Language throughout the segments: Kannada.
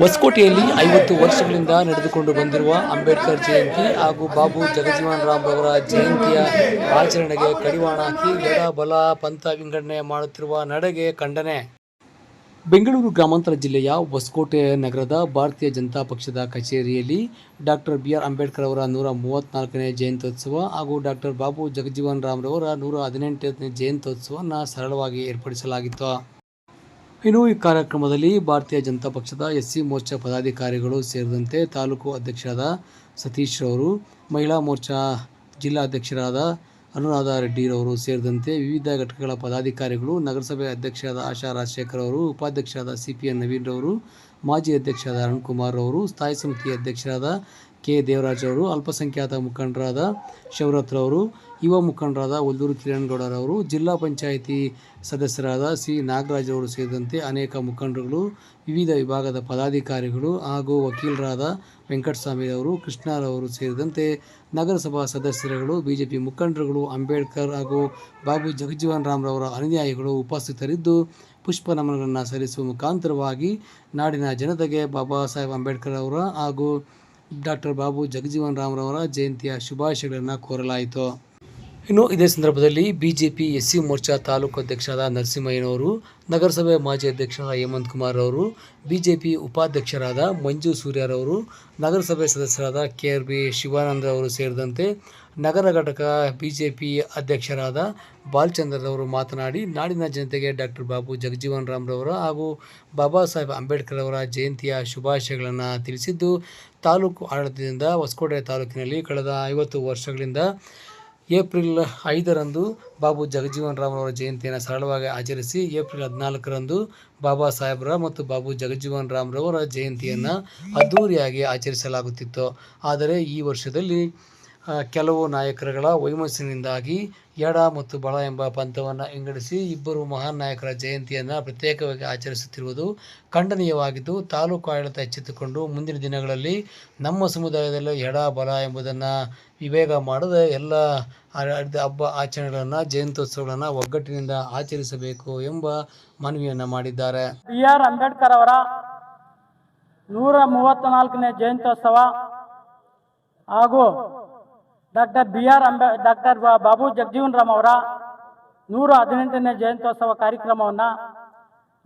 ಹೊಸಕೋಟೆಯಲ್ಲಿ ಐವತ್ತು ವರ್ಷಗಳಿಂದ ನಡೆದುಕೊಂಡು ಬಂದಿರುವ ಅಂಬೇಡ್ಕರ್ ಜಯಂತಿ ಹಾಗೂ ಬಾಬು ಜಗಜೀವನ್ ರಾಮ್ ಅವರ ಜಯಂತಿಯ ಆಚರಣೆಗೆ ಕಡಿವಾಣ ಹಾಕಿ ಎಡ, ಬಲ, ಪಂಥ ವಿಂಗಡಣೆ ಮಾಡುತ್ತಿರುವ ನಡೆಗೆ ಖಂಡನೆ. ಬೆಂಗಳೂರು ಗ್ರಾಮಾಂತರ ಜಿಲ್ಲೆಯ ಹೊಸಕೋಟೆ ನಗರದ ಭಾರತೀಯ ಜನತಾ ಪಕ್ಷದ ಕಚೇರಿಯಲ್ಲಿ ಡಾಕ್ಟರ್ ಬಿ ಆರ್ ಅಂಬೇಡ್ಕರ್ ಅವರ ನೂರ ಮೂವತ್ತ್ನಾಲ್ಕನೇ ಜಯಂತ್ಯೋತ್ಸವ ಹಾಗೂ ಡಾಕ್ಟರ್ ಬಾಬು ಜಗಜೀವನ್ ರಾಮ್ರವರ ನೂರ ಹದಿನೆಂಟನೇ ಜಯಂತ್ಯೋತ್ಸವವನ್ನು ಸರಳವಾಗಿ ಏರ್ಪಡಿಸಲಾಗಿತ್ತು. ಇನ್ನು ಈ ಕಾರ್ಯಕ್ರಮದಲ್ಲಿ ಭಾರತೀಯ ಜನತಾ ಪಕ್ಷದ ಎಸ್ ಸಿ ಮೋರ್ಚಾ ಪದಾಧಿಕಾರಿಗಳು ಸೇರಿದಂತೆ ತಾಲೂಕು ಅಧ್ಯಕ್ಷರಾದ ಸತೀಶ್ ರವರು, ಮಹಿಳಾ ಮೋರ್ಚಾ ಜಿಲ್ಲಾಧ್ಯಕ್ಷರಾದ ಅನುರಾಧ ರೆಡ್ಡಿರವರು ಸೇರಿದಂತೆ ವಿವಿಧ ಘಟಕಗಳ ಪದಾಧಿಕಾರಿಗಳು, ನಗರಸಭೆ ಅಧ್ಯಕ್ಷರಾದ ಆಶಾ ರಾಜಶೇಖರ್ ಅವರು ಉಪಾಧ್ಯಕ್ಷರಾದ ಸಿ ಪಿ ಎನ್ ನವೀನ್ ರವರು, ಮಾಜಿ ಅಧ್ಯಕ್ಷರಾದ ಅರುಣ್ ಕುಮಾರ್ ಅವರು ಸ್ಥಾಯಿ ಸಮಿತಿ ಅಧ್ಯಕ್ಷರಾದ ಕೆ. ದೇವರಾಜ್ ಅವರು, ಅಲ್ಪಸಂಖ್ಯಾತ ಮುಖಂಡರಾದ ಶೌರತ್ ಅವರು, ಯುವ ಮುಖಂಡರಾದ ಒಲ್ಲೂರು ಕಿರಣಗೌಡರವರು ಜಿಲ್ಲಾ ಪಂಚಾಯಿತಿ ಸದಸ್ಯರಾದ ಸಿ. ನಾಗರಾಜ್ ಅವರು ಸೇರಿದಂತೆ ಅನೇಕ ಮುಖಂಡರುಗಳು, ವಿವಿಧ ವಿಭಾಗದ ಪದಾಧಿಕಾರಿಗಳು ಹಾಗೂ ವಕೀಲರಾದ ವೆಂಕಟಸ್ವಾಮಿ ಅವರು ಕೃಷ್ಣರವರು ಸೇರಿದಂತೆ ನಗರಸಭಾ ಸದಸ್ಯರುಗಳು, ಬಿಜೆಪಿ ಮುಖಂಡರುಗಳು, ಅಂಬೇಡ್ಕರ್ ಹಾಗೂ ಬಾಬು ಜಗಜೀವನ್ ರಾಮ್ರವರ ಅನುಯಾಯಿಗಳು ಉಪಸ್ಥಿತರಿದ್ದು ಪುಷ್ಪ ನಮನಗಳನ್ನು ಸಲ್ಲಿಸುವ ಮುಖಾಂತರವಾಗಿ ನಾಡಿನ ಜನತೆಗೆ ಬಾಬಾ ಸಾಹೇಬ್ ಅಂಬೇಡ್ಕರ್ ಅವರ ಹಾಗೂ ಡಾಕ್ಟರ್ ಬಾಬು ಜಗಜೀವನ್ ರಾಮ್ರವರ ಜಯಂತಿಯ ಶುಭಾಶಯಗಳನ್ನು ಕೋರಲಾಯಿತು. ಇನ್ನು ಇದೇ ಸಂದರ್ಭದಲ್ಲಿ ಬಿಜೆಪಿ ಎಸ್ ಸಿ ಮೋರ್ಚಾ ತಾಲೂಕು ಅಧ್ಯಕ್ಷರಾದ ನರಸಿಂಹಯ್ಯನವರು, ನಗರಸಭೆ ಮಾಜಿ ಅಧ್ಯಕ್ಷರಾದ ಹೇಮಂತ್ ಕುಮಾರ್ ಅವರು ಬಿಜೆಪಿ ಉಪಾಧ್ಯಕ್ಷರಾದ ಮಂಜು ಸೂರ್ಯರವರು, ನಗರಸಭೆ ಸದಸ್ಯರಾದ ಕೆ ಆರ್ ಬಿ ಶಿವಾನಂದ ಅವರು ಸೇರಿದಂತೆ ನಗರ ಘಟಕ ಬಿಜೆಪಿ ಅಧ್ಯಕ್ಷರಾದ ಬಾಲಚಂದ್ರರವರು ಮಾತನಾಡಿ, ನಾಡಿನ ಜನತೆಗೆ ಡಾಕ್ಟರ್ ಬಾಬು ಜಗಜೀವನ್ ರಾಮ್ರವರ ಹಾಗೂ ಬಾಬಾ ಸಾಹೇಬ್ ಅಂಬೇಡ್ಕರ್ ಅವರ ಜಯಂತಿಯ ಶುಭಾಶಯಗಳನ್ನು ತಿಳಿಸಿದ್ದು, ತಾಲೂಕು ಆಡಳಿತದಿಂದ ಹೊಸಕೋಟೆ ತಾಲೂಕಿನಲ್ಲಿ ಕಳೆದ ಐವತ್ತು ವರ್ಷಗಳಿಂದ ಏಪ್ರಿಲ್ ಐದರಂದು ಬಾಬು ಜಗಜೀವನ್ ರಾಮ್ ಅವರ ಜಯಂತಿಯನ್ನು ಸರಳವಾಗಿ ಆಚರಿಸಿ ಏಪ್ರಿಲ್ ಹದಿನಾಲ್ಕರಂದು ಬಾಬಾ ಸಾಹೇಬ್ರ ಮತ್ತು ಬಾಬು ಜಗಜೀವನ್ ರಾಮ್ರವರ ಜಯಂತಿಯನ್ನು ಅದ್ಧೂರಿಯಾಗಿ ಆಚರಿಸಲಾಗುತ್ತಿತ್ತು. ಆದರೆ ಈ ವರ್ಷದಲ್ಲಿ ಕೆಲವು ನಾಯಕರುಗಳ ವೈಮಸ್ಸಿನಿಂದಾಗಿ ಎಡ ಮತ್ತು ಬಲ ಎಂಬ ಪಂಥವನ್ನು ವಿಂಗಡಿಸಿ ಇಬ್ಬರು ಮಹಾನ್ ನಾಯಕರ ಜಯಂತಿಯನ್ನು ಪ್ರತ್ಯೇಕವಾಗಿ ಆಚರಿಸುತ್ತಿರುವುದು ಖಂಡನೀಯವಾಗಿದ್ದು, ತಾಲೂಕು ಆಡಳಿತ ಎಚ್ಚೆತ್ತುಕೊಂಡು ಮುಂದಿನ ದಿನಗಳಲ್ಲಿ ನಮ್ಮ ಸಮುದಾಯದಲ್ಲಿ ಎಡ, ಬಲ ಎಂಬುದನ್ನು ವಿವೇಗ ಮಾಡದೆ ಎಲ್ಲ ಹಬ್ಬ ಆಚರಣೆಗಳನ್ನು, ಜಯಂತ್ಯೋತ್ಸವಗಳನ್ನು ಒಗ್ಗಟ್ಟಿನಿಂದ ಆಚರಿಸಬೇಕು ಎಂಬ ಮನವಿಯನ್ನು ಮಾಡಿದ್ದಾರೆ. ಬಿ ಆರ್ ಅಂಬೇಡ್ಕರ್ ಅವರ ನೂರ ಮೂವತ್ತ್ನಾಲ್ಕನೇ ಜಯಂತ್ಯೋತ್ಸವ ಹಾಗೂ doctor B R ಅಂಬೇ, doctor Babu Jagjivan Ram ಅವರ ನೂರ ಹದಿನೆಂಟನೇ ಜಯಂತ್ಯೋತ್ಸವ ಕಾರ್ಯಕ್ರಮವನ್ನು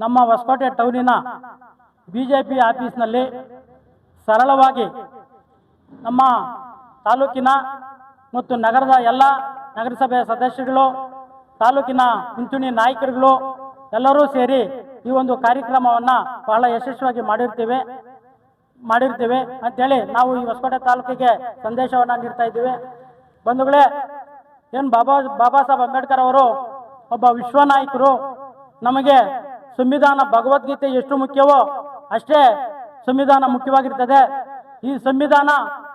ನಮ್ಮ ಹೊಸಕೋಟೆ ಟೌನಿನ ಬಿ ಜೆ ಪಿ ಆಫೀಸ್ನಲ್ಲಿ ಸರಳವಾಗಿ ನಮ್ಮ ತಾಲೂಕಿನ ಮತ್ತು ನಗರದ ಎಲ್ಲ ನಗರಸಭೆಯ ಸದಸ್ಯರುಗಳು, ತಾಲೂಕಿನ ಮುಂಚೂಣಿ ನಾಯಕರುಗಳು ಎಲ್ಲರೂ ಸೇರಿ ಈ ಒಂದು ಕಾರ್ಯಕ್ರಮವನ್ನು ಬಹಳ ಯಶಸ್ವಿಯಾಗಿ ಮಾಡಿರ್ತೇವೆ, ಮಾಡಿರ್ತೀವಿ ಅಂತೇಳಿ ನಾವು ಈ ಹೊಸಕೋಟೆ ತಾಲೂಕಿಗೆ ಸಂದೇಶವನ್ನು ನೀಡ್ತಾ ಇದ್ದೀವಿ. ಬಂಧುಗಳೇ, ಏನು ಬಾಬಾ ಬಾಬಾ ಸಾಹೇಬ್ ಅಂಬೇಡ್ಕರ್ ಅವರು ಒಬ್ಬ ವಿಶ್ವನಾಯಕರು. ನಮಗೆ ಸಂವಿಧಾನ ಭಗವದ್ಗೀತೆ ಎಷ್ಟು ಮುಖ್ಯವೋ ಅಷ್ಟೇ ಸಂವಿಧಾನ ಮುಖ್ಯವಾಗಿರ್ತದೆ. ಈ ಸಂವಿಧಾನ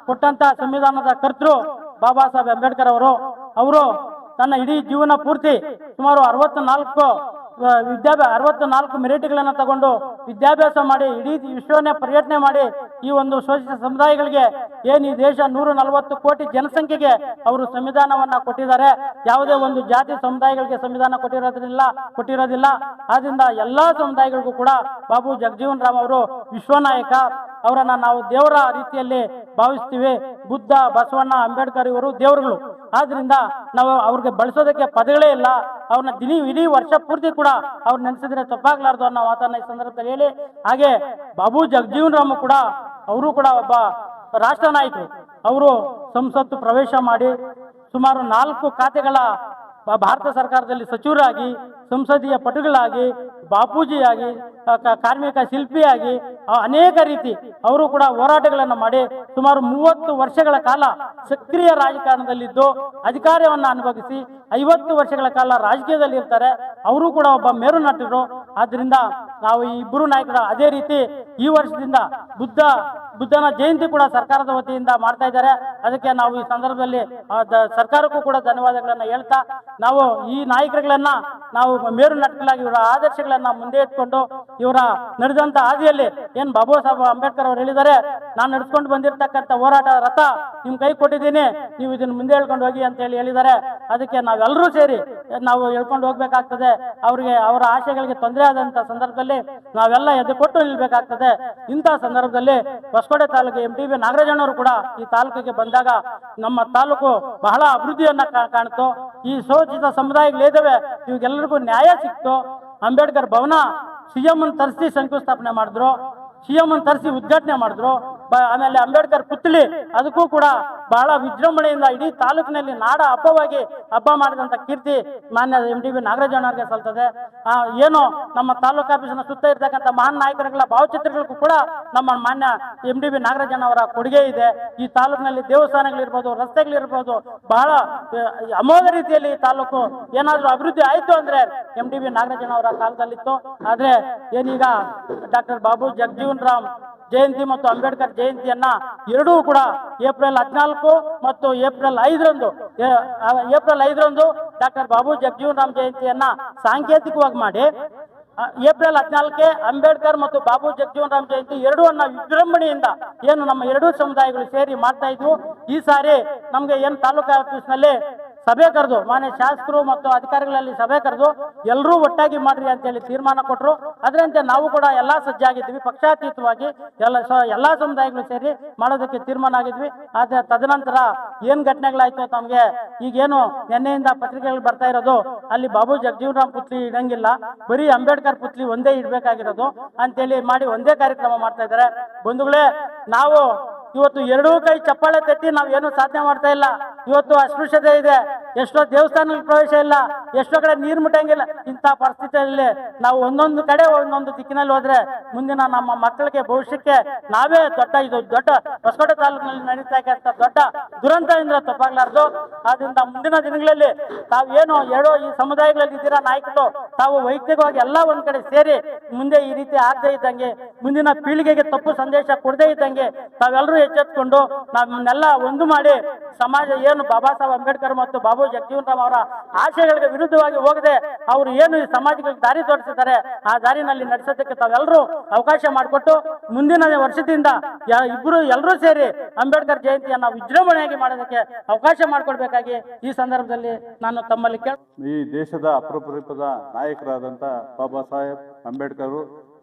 ಕೊಟ್ಟಂತ ಸಂವಿಧಾನದ ಕರ್ತೃ ಬಾಬಾ ಸಾಹೇಬ್ ಅಂಬೇಡ್ಕರ್ ಅವರು. ಅವರು ತನ್ನ ಇಡೀ ಜೀವನ ಪೂರ್ತಿ ಸುಮಾರು ಅರವತ್ತು ನಾಲ್ಕು ವಿದ್ಯಾಭ್ಯಾಸ ಅರವತ್ತು ನಾಲ್ಕು ಮೆರಿಟ್ಗಳನ್ನು ತಗೊಂಡು ವಿದ್ಯಾಭ್ಯಾಸ ಮಾಡಿ ಇಡೀ ವಿಶ್ವನೇ ಪರ್ಯಟನೆ ಮಾಡಿ ಈ ಒಂದು ಶೋಷಿತ ಸಮುದಾಯಗಳಿಗೆ ಏನು ಈ ದೇಶ ನೂರ ನಲವತ್ತು ಕೋಟಿ ಜನಸಂಖ್ಯೆಗೆ ಅವರು ಸಂವಿಧಾನವನ್ನ ಕೊಟ್ಟಿದ್ದಾರೆ. ಯಾವುದೇ ಒಂದು ಜಾತಿ ಸಮುದಾಯಗಳಿಗೆ ಸಂವಿಧಾನ ಕೊಟ್ಟಿರೋದ್ರಿಲ್ಲ ಕೊಟ್ಟಿರೋದಿಲ್ಲ. ಆದ್ರಿಂದ ಎಲ್ಲಾ ಸಮುದಾಯಗಳಿಗೂ ಕೂಡ ಬಾಬು ಜಗಜೀವನ್ ರಾಮ್ ಅವರು ವಿಶ್ವನಾಯಕ ಅವರನ್ನ ನಾವು ದೇವರ ರೀತಿಯಲ್ಲಿ ಭಾವಿಸ್ತೀವಿ. ಬುದ್ಧ, ಬಸವಣ್ಣ, ಅಂಬೇಡ್ಕರ್ ಇವರು ದೇವರುಗಳು. ಆದ್ರಿಂದ ನಾವು ಅವ್ರಿಗೆ ಬಳಸೋದಕ್ಕೆ ಪದಗಳೇ ಇಲ್ಲ. ಅವ್ರನ್ನ ದಿನ ಇಡೀ ವರ್ಷ ಪೂರ್ತಿ ಕೂಡ ಅವ್ರು ನೆನೆಸಿದ್ರೆ ತಪ್ಪಾಗ್ಲಾರ್ದು ಅನ್ನೋ ಮಾತನ್ನ ಈ ಸಂದರ್ಭದಲ್ಲಿ ಹೇಳಿ. ಹಾಗೆ ಬಾಬು ಜಗಜೀವನ್ ರಾಮ್ ಕೂಡ ಅವರು ಕೂಡ ಒಬ್ಬ ರಾಷ್ಟ್ರ ನಾಯಕರು. ಅವರು ಸಂಸತ್ತು ಪ್ರವೇಶ ಮಾಡಿ ಸುಮಾರು ನಾಲ್ಕು ಖಾತೆಗಳ ಭಾರತ ಸರ್ಕಾರದಲ್ಲಿ ಸಚಿವರಾಗಿ, ಸಂಸದೀಯ ಪಟುಗಳಾಗಿ, ಬಾಪೂಜಿಯಾಗಿ ಕಾರ್ಮಿಕ ಶಿಲ್ಪಿಯಾಗಿ ಅನೇಕ ರೀತಿ ಅವರು ಕೂಡ ಹೋರಾಟಗಳನ್ನು ಮಾಡಿ ಸುಮಾರು ಮೂವತ್ತು ವರ್ಷಗಳ ಕಾಲ ಸಕ್ರಿಯ ರಾಜಕಾರಣದಲ್ಲಿದ್ದು, ಅಧಿಕಾರವನ್ನು ಅನುಭವಿಸಿ ಐವತ್ತು ವರ್ಷಗಳ ಕಾಲ ರಾಜಕೀಯದಲ್ಲಿ ಇರ್ತಾರೆ ಅವರು ಕೂಡ ಒಬ್ಬ ಮೇರು ನಟರು ಆದ್ರಿಂದ ನಾವು ಈ ಇಬ್ಬರು ನಾಯಕರ ಅದೇ ರೀತಿ ಈ ವರ್ಷದಿಂದ ಬುದ್ಧ, ಬುದ್ಧನ ಜಯಂತಿ ಕೂಡ ಸರ್ಕಾರದ ವತಿಯಿಂದ ಮಾಡ್ತಾ ಇದ್ದಾರೆ. ಅದಕ್ಕೆ ನಾವು ಈ ಸಂದರ್ಭದಲ್ಲಿ ಸರ್ಕಾರಕ್ಕೂ ಕೂಡ ಧನ್ಯವಾದಗಳನ್ನ ಹೇಳ್ತಾ, ನಾವು ಈ ನಾಯಕರುಗಳನ್ನ ನಾವು ಮೇರು ನಟಗಳಾಗಿ ಇವರ ಆದರ್ಶಗಳನ್ನ ಮುಂದೆ ಇಟ್ಕೊಂಡು ಇವರ ನಡೆದಂತ ಹಾದಿಯಲ್ಲಿ ಏನ್ ಬಾಬಾ ಸಾಹೇಬ್ ಅಂಬೇಡ್ಕರ್ ಅವರು ಹೇಳಿದ್ದಾರೆ, ನಾನು ನಡೆಸ್ಕೊಂಡು ಬಂದಿರತಕ್ಕಂಥ ಹೋರಾಟ ರಥ ನಿಮ್ ಕೈ ಕೊಟ್ಟಿದ್ದೀನಿ, ನೀವು ಇದನ್ನ ಮುಂದೆ ಹೇಳ್ಕೊಂಡು ಹೋಗಿ ಅಂತ ಹೇಳಿ ಹೇಳಿದ್ದಾರೆ. ಅದಕ್ಕೆ ನಾವೆಲ್ಲರೂ ಸೇರಿ ನಾವು ಹೇಳ್ಕೊಂಡು ಹೋಗ್ಬೇಕಾಗ್ತದೆ. ಅವ್ರಿಗೆ ಅವರ ಆಶಯಗಳಿಗೆ ತೊಂದರೆ ಆದಂತ ಸಂದರ್ಭದಲ್ಲಿ ನಾವೆಲ್ಲ ಎದ್ದು ಕೊಟ್ಟು ನಿಲ್ಬೇಕಾಗ್ತದೆ. ಇಂತಹ ಸಂದರ್ಭದಲ್ಲಿ ಹೊಸಕೋಟೆ ತಾಲೂಕು ಎಂ ಟಿ ನಾಗರಾಜಣ್ಣವರು ಕೂಡ ಈ ತಾಲೂಕಿಗೆ ಬಂದಾಗ ನಮ್ಮ ತಾಲೂಕು ಬಹಳ ಅಭಿವೃದ್ಧಿಯನ್ನ ಕಾಣ್ತು ಈ ಶೋಚಿತ ಸಮುದಾಯಗಳಿದ್ದಾವೆ ಇವಾಗೆಲ್ಲರಿಗೂ ನ್ಯಾಯ ಸಿಕ್ತು. ಅಂಬೇಡ್ಕರ್ ಭವನ ಸಿ ಎಂ ತರಿಸಿ ಶಂಕುಸ್ಥಾಪನೆ ಮಾಡಿದ್ರು. ಸಿ ಎಂ ತರಿಸಿ ಉದ್ಘಾಟನೆ ಮಾಡಿದ್ರು. ಆಮೇಲೆ ಅಂಬೇಡ್ಕರ್ ಪುತ್ಳಿ ಅದಕ್ಕೂ ಕೂಡ ಬಹಳ ವಿಜೃಂಭಣೆಯಿಂದ ಇಡೀ ತಾಲೂಕಿನಲ್ಲಿ ನಾಡ ಹಬ್ಬವಾಗಿ ಹಬ್ಬ ಮಾಡಿದಂತ ಕೀರ್ತಿ ಮಾನ್ಯ ಎಂ ಡಿ ಬಿ ನಾಗರಾಜಣ್ಣವ್ರಿಗೆ ಸಲ್ತದೆ. ಏನು ನಮ್ಮ ತಾಲೂಕು ಆಫೀಸಿನ ಸುತ್ತ ಇರ್ತಕ್ಕಂಥ ಮಹಾನ್ ನಾಯಕರುಗಳ ಭಾವಚಿತ್ರಗಳಿಗೂ ಕೂಡ ನಮ್ಮ ಮಾನ್ಯ ಎಂ ಡಿ ಬಿ ಕೊಡುಗೆ ಇದೆ. ಈ ತಾಲೂಕಿನಲ್ಲಿ ದೇವಸ್ಥಾನಗಳಿರ್ಬೋದು, ರಸ್ತೆಗಳಿರ್ಬೋದು, ಬಹಳ ಅಮೋಘ ರೀತಿಯಲ್ಲಿ ಈ ತಾಲೂಕು ಏನಾದರೂ ಅಭಿವೃದ್ಧಿ ಆಯಿತು ಅಂದ್ರೆ ಎಂ ಡಿ ಬಿ ನಾಗರಾಜಣ್ಣವರ ಕಾಲದಲ್ಲಿತ್ತು. ಆದ್ರೆ ಏನೀಗ ಡಾಕ್ಟರ್ ಬಾಬು ಜಗಜೀವನ್ ರಾಮ್ ಜಯಂತಿ ಮತ್ತು ಅಂಬೇಡ್ಕರ್ ಜಯಂತಿಯನ್ನ ಎರಡೂ ಕೂಡ ಏಪ್ರಿಲ್ ಹದಿನಾಲ್ಕು ಮತ್ತು ಏಪ್ರಿಲ್ ಐದರಂದು ಏಪ್ರಿಲ್ ಐದರಂದು ಡಾಕ್ಟರ್ ಬಾಬು ಜಗಜೀವನ್ ರಾಮ್ ಜಯಂತಿಯನ್ನ ಸಾಂಕೇತಿಕವಾಗಿ ಮಾಡಿ ಏಪ್ರಿಲ್ ಹದಿನಾಲ್ಕೆ ಅಂಬೇಡ್ಕರ್ ಮತ್ತು ಬಾಬು ಜಗಜೀವನ್ ರಾಮ್ ಜಯಂತಿ ಎರಡೂ ಅನ್ನ ವಿಜೃಂಭಣೆಯಿಂದ ಏನು ನಮ್ಮ ಎರಡೂ ಸಮುದಾಯಗಳು ಸೇರಿ ಮಾಡ್ತಾ ಇದ್ವು. ಈ ಸಾರಿ ನಮ್ಗೆ ಏನ್ ತಾಲೂಕಾ ಆಫೀಸ್ನಲ್ಲಿ ಸಭೆ ಕರೆದು, ಮಾನ್ಯ ಶಾಸಕರು ಮತ್ತು ಅಧಿಕಾರಿಗಳಲ್ಲಿ ಸಭೆ ಕರೆದು ಎಲ್ಲರೂ ಒಟ್ಟಾಗಿ ಮಾಡ್ರಿ ಅಂತೇಳಿ ತೀರ್ಮಾನ ಕೊಟ್ಟರು ಅದರಂತೆ ನಾವು ಕೂಡ ಎಲ್ಲಾ ಸಜ್ಜಾಗಿದ್ವಿ. ಪಕ್ಷಾತೀತವಾಗಿ ಎಲ್ಲ ಎಲ್ಲಾ ಸಮುದಾಯಗಳು ಸೇರಿ ಮಾಡೋದಕ್ಕೆ ತೀರ್ಮಾನ ಆಗಿದ್ವಿ. ಆದ್ರೆ ತದನಂತರ ಏನ್ ಘಟನೆಗಳಾಯ್ತು ತಮ್ಗೆ? ಈಗೇನು ನಿನ್ನೆಯಿಂದ ಪತ್ರಿಕೆಗಳು ಬರ್ತಾ ಇರೋದು, ಅಲ್ಲಿ ಬಾಬು ಜಗಜೀವರಾಮ್ ಪುತ್ಲಿ ಇಡಂಗಿಲ್ಲ. ಬರೀ ಅಂಬೇಡ್ಕರ್ ಪುತ್ಲಿ ಒಂದೇ ಇಡಬೇಕಾಗಿರೋದು ಅಂತೇಳಿ ಮಾಡಿ ಒಂದೇ ಕಾರ್ಯಕ್ರಮ ಮಾಡ್ತಾ ಇದ್ದಾರೆ. ಬಂಧುಗಳೇ, ನಾವು ಇವತ್ತು ಎರಡೂ ಕೈ ಚಪ್ಪಾಳೆ ತಟ್ಟಿ ನಾವು ಏನು ಸಾಧನೆ ಮಾಡ್ತಾ ಇಲ್ಲ. ಇವತ್ತು ಅಸ್ಪೃಶ್ಯತೆ ಇದೆ. ಎಷ್ಟೋ ದೇವಸ್ಥಾನಕ್ಕೆ ಪ್ರವೇಶ ಇಲ್ಲ, ಎಷ್ಟೋ ಕಡೆ ನೀರು ಮುಟ್ಟಂಗಿಲ್ಲ. ಇಂಥ ಪರಿಸ್ಥಿತಿಯಲ್ಲಿ ನಾವು ಒಂದೊಂದು ಕಡೆ ಒಂದೊಂದು ದಿಕ್ಕಿನಲ್ಲಿ ಹೋದ್ರೆ ಮುಂದಿನ ನಮ್ಮ ಮಕ್ಕಳಿಗೆ ಭವಿಷ್ಯಕ್ಕೆ ನಾವೇ ದೊಡ್ಡ ಇದು ದೊಡ್ಡ ಹೊಸಕೋಟೆ ತಾಲೂಕಿನಲ್ಲಿ ನಡೀತಾ ಇರ್ತಕ್ಕಂಥ ದೊಡ್ಡ ದುರಂತದಿಂದ ತಪ್ಪಾಗ್ಲಾರ್ದು. ಆದ್ರಿಂದ ಮುಂದಿನ ದಿನಗಳಲ್ಲಿ ತಾವು ಏನು ಹೇಳೋ ಈ ಸಮುದಾಯಗಳಲ್ಲಿ ಇದ್ದೀರಾ ನಾಯಕರು, ತಾವು ವೈಯಕ್ತಿಕವಾಗಿ ಎಲ್ಲ ಒಂದ್ ಕಡೆ ಸೇರಿ ಮುಂದೆ ಈ ರೀತಿ ಆಗದೆ ಇದ್ದಂಗೆ, ಮುಂದಿನ ಪೀಳಿಗೆಗೆ ತಪ್ಪು ಸಂದೇಶ ಕೊಡದೇ ಇದ್ದಂಗೆ ತಾವೆಲ್ಲರೂ ಎಚ್ಚೆತ್ಕೊಂಡು ನಮ್ಮನ್ನೆಲ್ಲ ಒಂದು ಮಾಡಿ ಸಮಾಜ ಏನು ಬಾಬಾ ಸಾಹೇಬ್ ಅಂಬೇಡ್ಕರ್ ಮತ್ತು ಬಾಬು ಜಗಜೀವನ್ ರಾಮ್ ಅವರ ಆಶಯಗಳಿಗೆ ವಿರುದ್ಧವಾಗಿ ಹೋಗದೆ ಅವರು ಏನು ಈ ಸಮಾಜಕ್ಕೆ ದಾರಿ ತೋರಿಸಿದ್ದಾರೆ, ಆ ದಾರಿನಲ್ಲಿ ನಡೆಸೋದಕ್ಕೆ ತಾವೆಲ್ಲರೂ ಅವಕಾಶ ಮಾಡಿಕೊಟ್ಟು ಮುಂದಿನ ವರ್ಷದಿಂದ ಇಬ್ಬರು ಎಲ್ಲರೂ ಸೇರಿ ಅಂಬೇಡ್ಕರ್ ಜಯಂತಿಯನ್ನ ವಿಜೃಂಭಣೆಯಾಗಿ ಮಾಡೋದಕ್ಕೆ ಅವಕಾಶ ಮಾಡಿಕೊಡ್ಬೇಕಾಗಿ ಈ ಸಂದರ್ಭದಲ್ಲಿ ನಾನು ತಮ್ಮಲ್ಲಿ ಕೇಳ ಈ ದೇಶದ ಅಪರೂಪದ ನಾಯಕರಾದಂಥ ಬಾಬಾ ಸಾಹೇಬ್, ಅಂಬೇಡ್ಕರ್,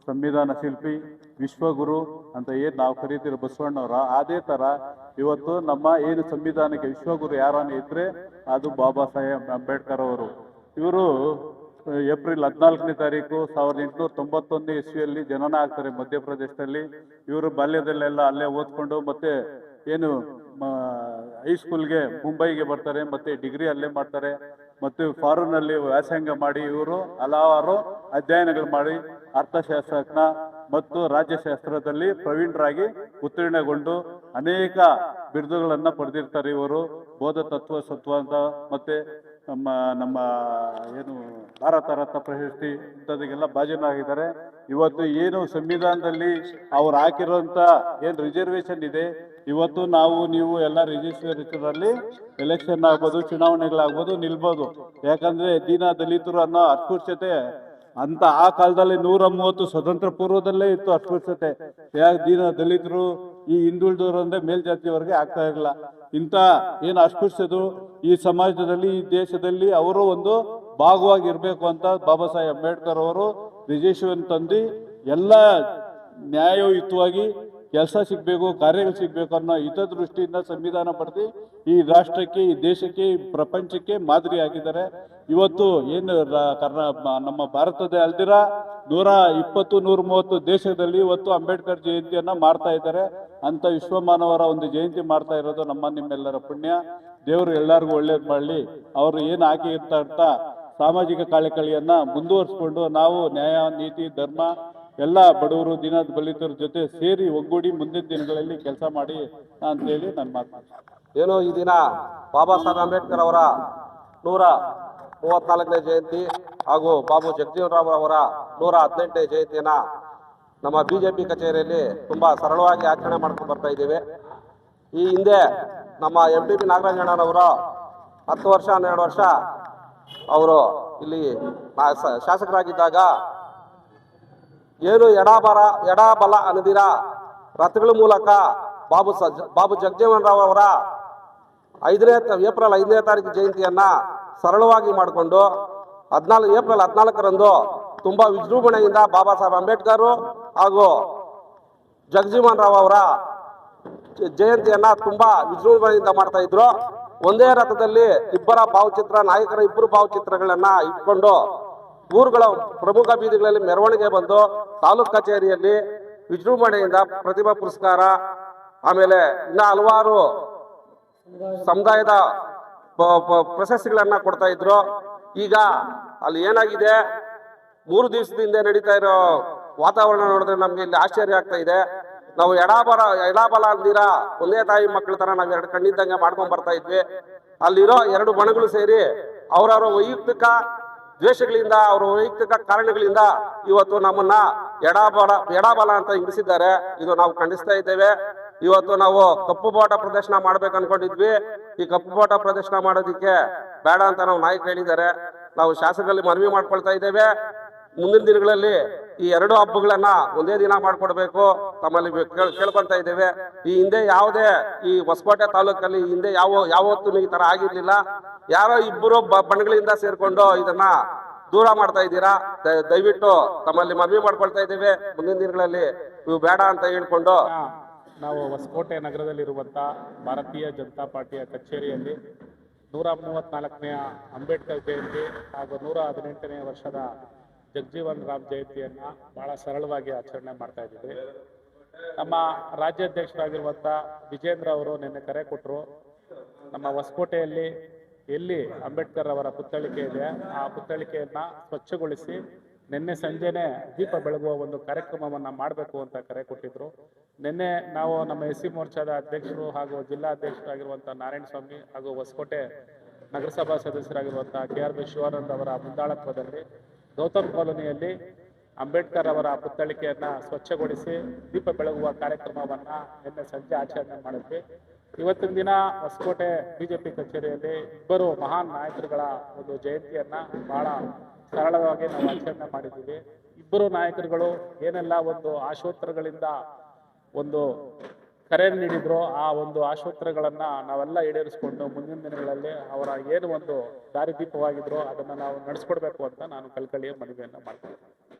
ಸಂವಿಧಾನ ಶಿಲ್ಪಿ, ವಿಶ್ವಗುರು ಅಂತ ಏನು ನಾವು ಕರೀತಿರೋ ಬಸವಣ್ಣವರ, ಅದೇ ಥರ ಇವತ್ತು ನಮ್ಮ ಏನು ಸಂವಿಧಾನಕ್ಕೆ ವಿಶ್ವಗುರು ಯಾರನ್ನ ಇದ್ರೆ ಅದು ಬಾಬಾ ಸಾಹೇಬ್ ಅಂಬೇಡ್ಕರ್ ಅವರು. ಇವರು ಏಪ್ರಿಲ್ ಹದಿನಾಲ್ಕನೇ ತಾರೀಕು ಸಾವಿರದ ಎಂಟುನೂರ ತೊಂಬತ್ತೊಂದನೇ ಇಸ್ವಿಯಲ್ಲಿ ಜನನ ಆಗ್ತಾರೆ ಮಧ್ಯಪ್ರದೇಶದಲ್ಲಿ. ಇವರು ಬಾಲ್ಯದಲ್ಲೆಲ್ಲ ಅಲ್ಲೇ ಓದ್ಕೊಂಡು ಮತ್ತೆ ಏನು ಹೈಸ್ಕೂಲ್ಗೆ ಮುಂಬೈಗೆ ಬರ್ತಾರೆ, ಮತ್ತೆ ಡಿಗ್ರಿ ಅಲ್ಲೇ ಮಾಡ್ತಾರೆ, ಮತ್ತು ಫಾರಿನ್ನಲ್ಲಿ ವ್ಯಾಸಂಗ ಮಾಡಿ ಇವರು ಹಲವಾರು ಅಧ್ಯಯನಗಳು ಮಾಡಿ ಅರ್ಥಶಾಸ್ತ್ರಜ್ಞ ಮತ್ತು ರಾಜ್ಯಶಾಸ್ತ್ರದಲ್ಲಿ ಪ್ರವೀಣರಾಗಿ ಉತ್ತೀರ್ಣಗೊಂಡು ಅನೇಕ ಬಿರುದುಗಳನ್ನು ಪಡೆದಿರ್ತಾರೆ ಇವರು. ಬೋಧ ತತ್ವ ಸತ್ವ ಅಂತ ಮತ್ತೆ ನಮ್ಮ ನಮ್ಮ ಏನು ಭಾರತ ರತ್ನ ಪ್ರಶಸ್ತಿ ಇಂಥದಕ್ಕೆಲ್ಲ ಭಾಜನರಾಗಿದ್ದಾರೆ. ಇವತ್ತು ಏನು ಸಂವಿಧಾನದಲ್ಲಿ ಅವ್ರು ಹಾಕಿರೋಂಥ ಏನು ರಿಸರ್ವೇಶನ್ ಇದೆ, ಇವತ್ತು ನಾವು, ನೀವು ಎಲ್ಲ ರಿಜಿಸ್ಟ್ರೇಷನ್ ಅಲ್ಲಿ ಎಲೆಕ್ಷನ್ ಆಗ್ಬೋದು, ಚುನಾವಣೆಗಳಾಗ್ಬೋದು ನಿಲ್ಬೋದು. ಯಾಕಂದ್ರೆ ದೀನ ದಲಿತರು ಅನ್ನೋ ಅಸ್ಪೃಶ್ಯತೆ ಅಂತ ಆ ಕಾಲದಲ್ಲಿ ನೂರ ಮೂವತ್ತು ಸ್ವತಂತ್ರ ಪೂರ್ವದಲ್ಲೇ ಇತ್ತು ಅಸ್ಪೃಶ್ಯತೆ. ಯಾಕೆ ದೀನ ದಲಿತರು, ಈ ಹಿಂದುಳಿದವರು ಅಂದ್ರೆ ಮೇಲ್ಜಾತಿಯವರೆಗೆ ಆಗ್ತಾ ಇರಲಿಲ್ಲ. ಇಂಥ ಏನು ಅಸ್ಪೃಶ್ಯರು ಈ ಸಮಾಜದಲ್ಲಿ, ಈ ದೇಶದಲ್ಲಿ ಅವರು ಒಂದು ಭಾಗವಾಗಿರ್ಬೇಕು ಅಂತ ಬಾಬಾ ಸಾಹೇಬ್ ಅಂಬೇಡ್ಕರ್ ಅವರು ರಿಸರ್ವೇಶನ್ ತಂದು, ಎಲ್ಲ ನ್ಯಾಯಯುತವಾಗಿ ಕೆಲಸ ಸಿಗಬೇಕು, ಕಾರ್ಯಗಳು ಸಿಗಬೇಕು ಅನ್ನೋ ಹಿತದೃಷ್ಟಿಯಿಂದ ಸಂವಿಧಾನ ಪಡೆದು ಈ ರಾಷ್ಟ್ರಕ್ಕೆ, ಈ ದೇಶಕ್ಕೆ, ಈ ಪ್ರಪಂಚಕ್ಕೆ ಮಾದರಿ ಆಗಿದ್ದಾರೆ. ಇವತ್ತು ಏನು ಕರ್ನಾ ನಮ್ಮ ಭಾರತದ ಅಲ್ದಿರ, ನೂರ ಇಪ್ಪತ್ತು, ನೂರ ಮೂವತ್ತು ದೇಶದಲ್ಲಿ ಇವತ್ತು ಅಂಬೇಡ್ಕರ್ ಜಯಂತಿಯನ್ನ ಮಾಡ್ತಾ ಇದ್ದಾರೆ. ಅಂತ ವಿಶ್ವಮಾನವರ ಒಂದು ಜಯಂತಿ ಮಾಡ್ತಾ ಇರೋದು ನಮ್ಮ ನಿಮ್ಮೆಲ್ಲರ ಪುಣ್ಯ. ದೇವರು ಎಲ್ಲರಿಗೂ ಒಳ್ಳೇದು ಮಾಡಲಿ. ಅವರು ಏನು ಹಾಕಿ ಇರ್ತಾ ಇರ್ತಾ ಸಾಮಾಜಿಕ ಕಾಳಕಳಿಯನ್ನ ಮುಂದುವರಿಸ್ಕೊಂಡು ನಾವು ನ್ಯಾಯ, ನೀತಿ, ಧರ್ಮ ಎಲ್ಲ ಬಡವರು ದಿನ ಬಲಿತರ ಜೊತೆ ಸೇರಿ ಒಗ್ಗೂಡಿ ಮುಂದಿನ ದಿನಗಳಲ್ಲಿ ಕೆಲಸ ಮಾಡಿ ಅಂತೇಳಿ ನನ್ನ ಮಾತು. ಏನೋ ಈ ದಿನ ಬಾಬಾ ಸಾಹೇಬ್ ಅಂಬೇಡ್ಕರ್ ಅವರ ನೂರ ಮೂವತ್ನಾಲ್ಕನೇ ಜಯಂತಿ ಹಾಗೂ ಬಾಬು ಜಗಜೀವನ್ ರಾಮ್ ಅವರ ನೂರ ಹದಿನೆಂಟನೇ ಜಯಂತಿಯನ್ನ ನಮ್ಮ ಬಿಜೆಪಿ ಕಚೇರಿಯಲ್ಲಿ ತುಂಬಾ ಸರಳವಾಗಿ ಆಚರಣೆ ಮಾಡ್ಕೊಂಡು ಬರ್ತಾ ಇದ್ದೇವೆ. ಈ ಹಿಂದೆ ನಮ್ಮ ಎಂ ಟಿ ಪಿ ನಾಗರಾಜಣ್ಣನವರು ಹತ್ತು ವರ್ಷ, ಹನ್ನೆರಡು ವರ್ಷ ಅವರು ಇಲ್ಲಿ ಶಾಸಕರಾಗಿದ್ದಾಗ ಏನು ಎಡಬರ, ಎಡಬಲ ಅನ್ನದಿರ? ರಥಗಳ ಮೂಲಕ ಬಾಬು ಸಜ್ ಬಾಬು ಜಗಜೀವನ್ ರಾವ್ ಅವರ ಐದನೇ ಏಪ್ರಿಲ್ ಐದನೇ ತಾರೀಕು ಜಯಂತಿಯನ್ನ ಸರಳವಾಗಿ ಮಾಡಿಕೊಂಡು ಹದಿನಾಲ್ಕು ಏಪ್ರಿಲ್ ಹದಿನಾಲ್ಕರಂದು ತುಂಬಾ ವಿಜೃಂಭಣೆಯಿಂದ ಬಾಬಾ ಸಾಹೇಬ್ ಅಂಬೇಡ್ಕರ್ ಹಾಗೂ ಜಗಜೀವನ್ ರಾವ್ ಅವರ ಜಯಂತಿಯನ್ನ ತುಂಬಾ ವಿಜೃಂಭಣೆಯಿಂದ ಮಾಡ್ತಾ ಇದ್ರು. ಒಂದೇ ರಥದಲ್ಲಿ ಇಬ್ಬರ ಭಾವಚಿತ್ರ, ನಾಯಕರ ಇಬ್ಬರು ಭಾವಚಿತ್ರಗಳನ್ನು ಇಟ್ಕೊಂಡು ಊರುಗಳ ಪ್ರಮುಖ ಬೀದಿಗಳಲ್ಲಿ ಮೆರವಣಿಗೆ ಬಂದು ತಾಲೂಕ್ ಕಚೇರಿಯಲ್ಲಿ ವಿಜೃಂಭಣೆಯಿಂದ ಪ್ರತಿಭಾ ಪುರಸ್ಕಾರ, ಆಮೇಲೆ ಇನ್ನ ಹಲವಾರು ಸಮುದಾಯದ ಪ್ರಶಸ್ತಿಗಳನ್ನ ಕೊಡ್ತಾ ಇದ್ರು. ಈಗ ಅಲ್ಲಿ ಏನಾಗಿದೆ? ಮೂರು ದಿವಸದಿಂದ ನಡೀತಾ ಇರೋ ವಾತಾವರಣ ನೋಡಿದ್ರೆ ನಮ್ಗೆ ಇಲ್ಲಿ ಆಶ್ಚರ್ಯ ಆಗ್ತಾ ಇದೆ. ನಾವು ಎಡಾಬಲ ಎಡಾಬಲ ಅಂದಿರ ಒಂದೇ ತಾಯಿ ಮಕ್ಕಳ ತರ ನಾವ್ ಎರಡು ಕಣ್ಣಿದ್ದಂಗೆ ಮಾಡ್ಕೊಂಡ್ ಬರ್ತಾ ಇದ್ವಿ. ಅಲ್ಲಿರೋ ಎರಡು ಬಣಗಳು ಸೇರಿ ಅವರವರ ವೈಯಕ್ತಿಕ ದ್ವೇಷಗಳಿಂದ, ಅವರ ವೈಯಕ್ತಿಕ ಕಾರಣಗಳಿಂದ ಇವತ್ತು ನಮ್ಮನ್ನ ಎಡಾಬಲ ಎಡಾಬಲ ಅಂತ ಹಿಂಗಿಸಿದ್ದಾರೆ ಇದು ನಾವು ಖಂಡಿಸ್ತಾ ಇದ್ದೇವೆ. ಇವತ್ತು ನಾವು ಕಪ್ಪು ಬಾಟ ಪ್ರದರ್ಶನ ಮಾಡ್ಬೇಕು ಅನ್ಕೊಂಡಿದ್ವಿ. ಈ ಕಪ್ಪು ಬಾಟ ಪ್ರದರ್ಶನ ಮಾಡೋದಿಕ್ಕೆ ಬೇಡ ಅಂತ ನಾವು ನಾಯಕ ಹೇಳಿದ್ದಾರೆ. ನಾವು ಶಾಸಕರಲ್ಲಿ ಮನವಿ ಮಾಡ್ಕೊಳ್ತಾ ಇದ್ದೇವೆ. ಮುಂದಿನ ದಿನಗಳಲ್ಲಿ ಈ ಎರಡು ಹಬ್ಬಗಳನ್ನ ಒಂದೇ ದಿನ ಮಾಡ್ಕೊಡ್ಬೇಕು. ತಮ್ಮಲ್ಲಿ ಕೇಳ್- ಕೇಳ್ಕೊಂತ ಇದ್ದೇವೆ. ಈ ಹಿಂದೆ ಯಾವುದೇ ಈ ಹೊಸಕೋಟೆ ತಾಲೂಕಲ್ಲಿ ಹಿಂದೆ ಯಾವ, ಯಾವತ್ತು ಈ ತರ ಆಗಿರ್ಲಿಲ್ಲ. ಯಾರೋ ಇಬ್ಬರು ಬಣ್ಣಗಳಿಂದ ಸೇರ್ಕೊಂಡು ಇದನ್ನ ದೂರ ಮಾಡ್ತಾ ಇದ್ದೀರಾ? ದಯವಿಟ್ಟು ತಮ್ಮಲ್ಲಿ ಮನವಿ ಮಾಡ್ಕೊಳ್ತಾ ಇದ್ದೇವೆ. ಮುಂದಿನ ದಿನಗಳಲ್ಲಿ ನೀವು ಬೇಡ ಅಂತ ಹೇಳ್ಕೊಂಡು. ನಾವು ಹೊಸಕೋಟೆ ನಗರದಲ್ಲಿರುವಂತ ಭಾರತೀಯ ಜನತಾ ಪಾರ್ಟಿಯ ಕಚೇರಿಯಲ್ಲಿ ನೂರ ಮೂವತ್ತ್ನಾಲ್ಕನೆಯ ಅಂಬೇಡ್ಕರ್ ಜಯಂತಿ ಹಾಗೂ ನೂರ ಹದಿನೆಂಟನೇ ವರ್ಷದ ಜಗಜೀವನ್ ರಾಮ್ ಜಯಂತಿಯನ್ನು ಭಾಳ ಸರಳವಾಗಿ ಆಚರಣೆ ಮಾಡ್ತಾ ಇದ್ದೀವಿ. ನಮ್ಮ ರಾಜ್ಯಾಧ್ಯಕ್ಷರಾಗಿರುವಂಥ ವಿಜೇಂದ್ರ ಅವರು ನಿನ್ನೆ ಕರೆ ಕೊಟ್ಟರು ನಮ್ಮ ಹೊಸಕೋಟೆಯಲ್ಲಿ ಎಲ್ಲಿ ಅಂಬೇಡ್ಕರ್ ಅವರ ಪುತ್ಥಳಿಕೆ ಇದೆ, ಆ ಪುತ್ಥಳಿಕೆಯನ್ನ ಸ್ವಚ್ಛಗೊಳಿಸಿ ನಿನ್ನೆ ಸಂಜೆನೆ ದೀಪ ಬೆಳಗುವ ಒಂದು ಕಾರ್ಯಕ್ರಮವನ್ನ ಮಾಡಬೇಕು ಅಂತ ಕರೆ ಕೊಟ್ಟಿದ್ರು. ನಿನ್ನೆ ನಾವು ನಮ್ಮ ಎಸ್ ಸಿ ಮೋರ್ಚಾದ ಅಧ್ಯಕ್ಷರು ಹಾಗೂ ಜಿಲ್ಲಾ ಅಧ್ಯಕ್ಷರಾಗಿರುವಂಥ ನಾರಾಯಣ ಸ್ವಾಮಿ ಹಾಗೂ ಹೊಸಕೋಟೆ ನಗರಸಭಾ ಸದಸ್ಯರಾಗಿರುವಂಥ ಕೆ ಆರ್ ಬಿ ಶಿವಾನಂದ್ ಅವರ ಮುಂದಾಳತ್ವದಲ್ಲಿ ಗೌತಮ್ ಕಾಲೋನಿಯಲ್ಲಿ ಅಂಬೇಡ್ಕರ್ ಅವರ ಪುತ್ಥಳಿಕೆಯನ್ನ ಸ್ವಚ್ಛಗೊಳಿಸಿ ದೀಪ ಬೆಳಗುವ ಕಾರ್ಯಕ್ರಮವನ್ನ ನಿನ್ನೆ ಸಂಜೆ ಆಚರಣೆ ಮಾಡಿದ್ವಿ. ಇವತ್ತಿನ ದಿನ ಹೊಸಕೋಟೆ ಬಿಜೆಪಿ ಕಚೇರಿಯಲ್ಲಿ ಇಬ್ಬರು ಮಹಾನ್ ನಾಯಕರುಗಳ ಒಂದು ಜಯಂತಿಯನ್ನ ಬಹಳ ಸರಳವಾಗಿ ನಾವು ಆಚರಣೆ ಮಾಡಿದ್ದೀವಿ ಇಬ್ಬರು ನಾಯಕರುಗಳು ಏನೆಲ್ಲ ಒಂದು ಆಶೋತ್ತರಗಳಿಂದ ಒಂದು ಕರೆ ನೀಡಿದ್ರು ಆ ಒಂದು ಆಶೋತ್ತರಗಳನ್ನ ನಾವೆಲ್ಲ ಈಡೇರಿಸಿಕೊಂಡು ಮುಂದಿನ ದಿನಗಳಲ್ಲಿ ಅವರ ಏನು ಒಂದು ದಾರಿದೀಪವಾಗಿದ್ರು ಅದನ್ನ ನಾವು ನಡೆಸ್ಕೊಡ್ಬೇಕು ಅಂತ ನಾನು ಕಲ್ಕಳಿಯ ಮನವಿಯನ್ನು ಮಾಡ್ತೀನಿ